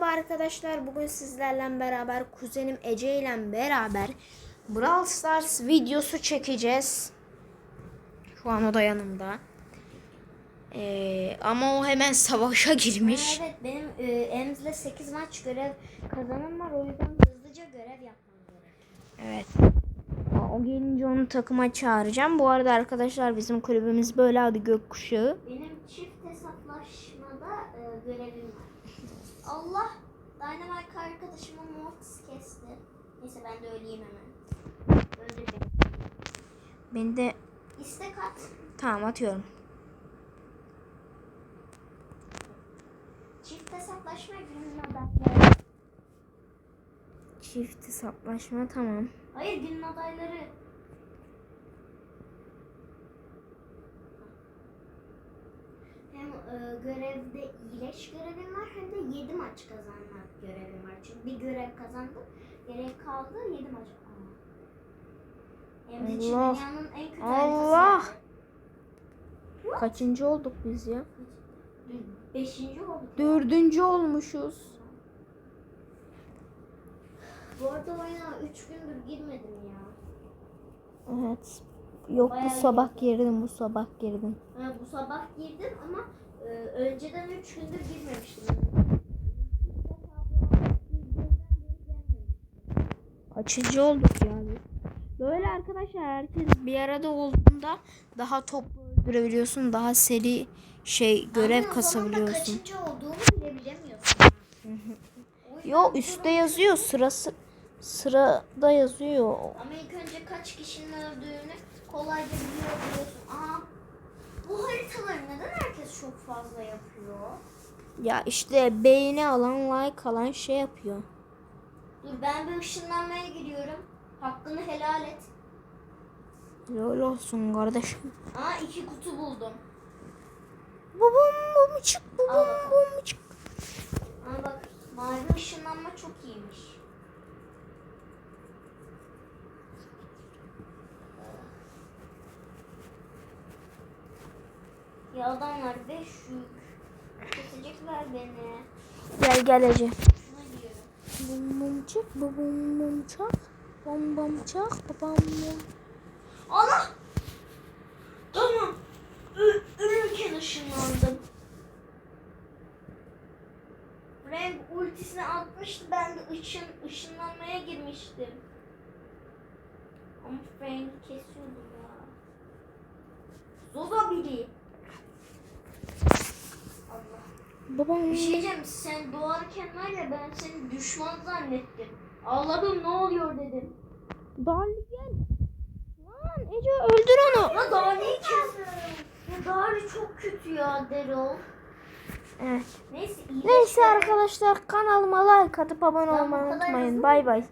merhaba arkadaşlar. Bugün sizlerle beraber kuzenim Ece ile beraber Brawl Stars videosu çekeceğiz. Şu an o da yanımda. Ee, ama o hemen savaşa girmiş. Evet benim e, Emz'le 8 maç görev kazanım var o yüzden hızlıca görev yapmam gerekiyor. Evet. O gelince onu takıma çağıracağım. Bu arada arkadaşlar bizim kulübümüz böyle adı gökkuşağı. Benim çift hesaplaşmada e, görevim var. Allah Dynamite arkadaşımı Mortis kesti. Neyse ben de öleyim hemen. Öldür beni. Beni de İstek at. tamam atıyorum. Çift hesaplaşma günün adayları. Çift hesaplaşma tamam. Hayır günün adayları. Hem e, görevde iyileş görevim var hem de 7 maç kazanmak görevim var. Çünkü bir görev kazandım. Gerek kaldı 7 maç. Hem de Allah. dünyanın en kötü Allah. haritası. Kaçıncı olduk biz ya? Beşinci olduk. Dördüncü olmuşuz. Bu arada oyuna 3 gündür girmedim ya. Evet. Yok bu Bayağı sabah girdim bu sabah girdim. Ha, bu sabah girdim ama e, önceden 3 gündür girmemiştim. Kaçıncı olduk yani? Böyle arkadaşlar herkes bir arada olduğunda daha toplu öldürebiliyorsun. Daha seri şey görev da kasabiliyorsun. kaçıncı olduğunu bile bilemiyorsun. Yo üstte yazıyor sırası sırada yazıyor. Ama ilk önce kaç kişinin öldüğünü kolayca bilebiliyorsun. Aa, bu haritaları neden herkes çok fazla yapıyor? Ya işte beğeni alan like alan şey yapıyor. Dur ben bir ışınlanmaya giriyorum. Hakkını helal et. Öyle olsun kardeşim. Aa iki kutu buldum. Bubum bum çık bakalım. bum çık. Ya adamlar beş yük. Kesecekler beni. Gel gel Ece. Şuna diyorum. Bum bum bubum bum çak. Bum bum çak babam bum. Allah! Tamam. Ölürken ışınlandım. Renk ultisini atmıştı. Ben de ışın, ışınlanmaya girmiştim. Ama Frank'i kesiyordum ya. Zozo biri. Allah. Babam. Bir şey diyeceğim. Sen doğarken var ya ben seni düşman zannettim. Allah'ım ne oluyor dedim. Dali gel. Lan Ece öldür onu. Ya Dari'yi kes. Ya çok kötü ya Daryl. Evet. Neyse. Neyse arkadaşlar kanalıma like atıp abone olmayı unutmayın. Bay bay.